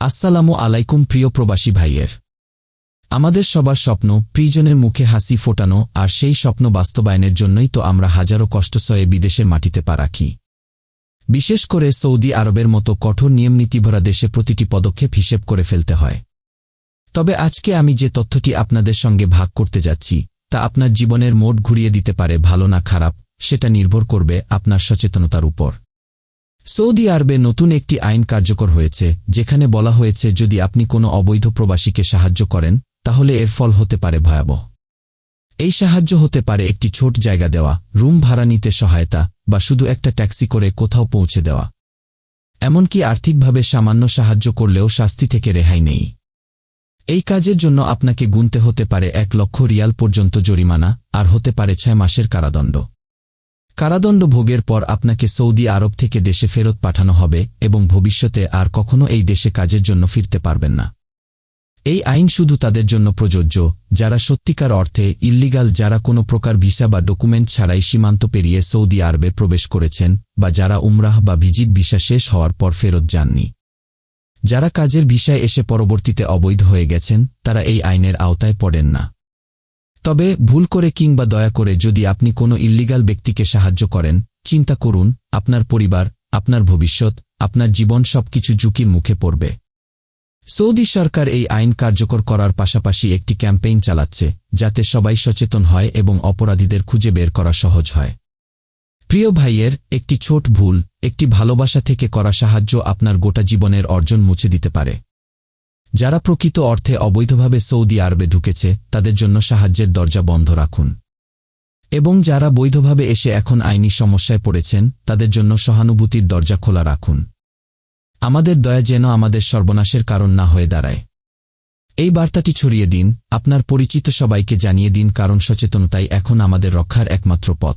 আসসালামু আলাইকুম প্রিয় প্রবাসী ভাইয়ের। আমাদের সবার স্বপ্ন প্রিজনের মুখে হাসি ফোটানো আর সেই স্বপ্ন বাস্তবায়নের জন্যই তো আমরা হাজারো কষ্ট সয়ে বিদেশের মাটিতে পা রাখি। বিশেষ করে সৌদি আরবের মতো কঠোর নিয়মনীতিভরা দেশে প্রতিটি পদক্ষেপ হিসেব করে ফেলতে হয়। তবে আজকে আমি যে তথ্যটি আপনাদের সঙ্গে ভাগ করতে যাচ্ছি, তা আপনার জীবনের মোট ঘুরিয়ে দিতে পারে ভালো না খারাপ, সেটা নির্ভর করবে আপনার সচেতনতার উপর। সৌদি আরবে নতুন একটি আইন কার্যকর হয়েছে, যেখানে বলা হয়েছে যদি আপনি কোনো অবৈধ প্রবাসীকে সাহায্য করেন, তাহলে এর ফল হতে পারে ভয়াবহ। এই সাহায্য হতে পারে একটি ছোট জায়গা দেওয়া, রুম ভাড়া নিতে সহায়তা, বা শুধু একটা ট্যাক্সি করে কোথাও পৌঁছে দেওয়া। এমনকি আর্থিকভাবে সামান্য সাহায্য করলেও শাস্তি থেকে রেহাই নেই। এই কাজের জন্য আপনাকে গুনতে হতে পারে এক লক্ষ রিয়াল পর্যন্ত জরিমানা, আর হতে পারে ছয় মাসের কারাদণ্ড। কারাদণ্ড ভোগের পর আপনাকে সৌদি আরব থেকে দেশে ফেরত পাঠানো হবে এবং ভবিষ্যতে আর কখনো এই দেশে কাজের জন্য ফিরতে পারবেন না। এই আইন শুধু তাদের জন্য প্রযোজ্য, যারা সত্যিকার অর্থে ইল্লিগাল, যারা কোনো প্রকার ভিসা বা ডকুমেন্ট ছাড়াই সীমান্ত পেরিয়ে সৌদি আরবে প্রবেশ করেছেন বা যারা উমরাহ বা ভিজিট ভিসা শেষ হওয়ার পর ফেরত যাননি। যারা কাজের ভিসায় এসে পরবর্তীতে অবৈধ হয়ে গেছেন, তারা এই আইনের আওতায় পড়েন না। তবে ভুল করে কিংবা দয়া করে যদি আপনি কোনো ইল্লিগাল ব্যক্তিকে সাহায্য করেন, চিন্তা করুন, আপনার পরিবার, আপনার ভবিষ্যৎ, আপনার জীবন সবকিছু ঝুঁকির মুখে পড়বে। সৌদি সরকার এই আইন কার্যকর করার পাশাপাশি একটি ক্যাম্পেইন চালাচ্ছে, যাতে সবাই সচেতন হয় এবং অপরাধীদের খুঁজে বের করা সহজ হয়। প্রিয় ভাইয়ের, একটি ছোট ভুল, একটি ভালোবাসা থেকে করা সাহায্য আপনার গোটা জীবনের অর্জন মুছে দিতে পারে। যারা প্রকৃত অর্থে অবৈধভাবে সৌদি আরবে ঢুকেছে, তাদের জন্য সাহায্যের দরজা বন্ধ রাখুন। এবং যারা বৈধভাবে এসে এখন আইনি সমস্যায় পড়েছেন, তাদের জন্য সহানুভূতির দরজা খোলা রাখুন। আমাদের দয়া যেন আমাদের সর্বনাশের কারণ না হয়ে দাঁড়ায়। এই বার্তাটি ছড়িয়ে দিন, আপনার পরিচিত সবাইকে জানিয়ে দিন কারণ সচেতনতাই এখন আমাদের রক্ষার একমাত্র পথ।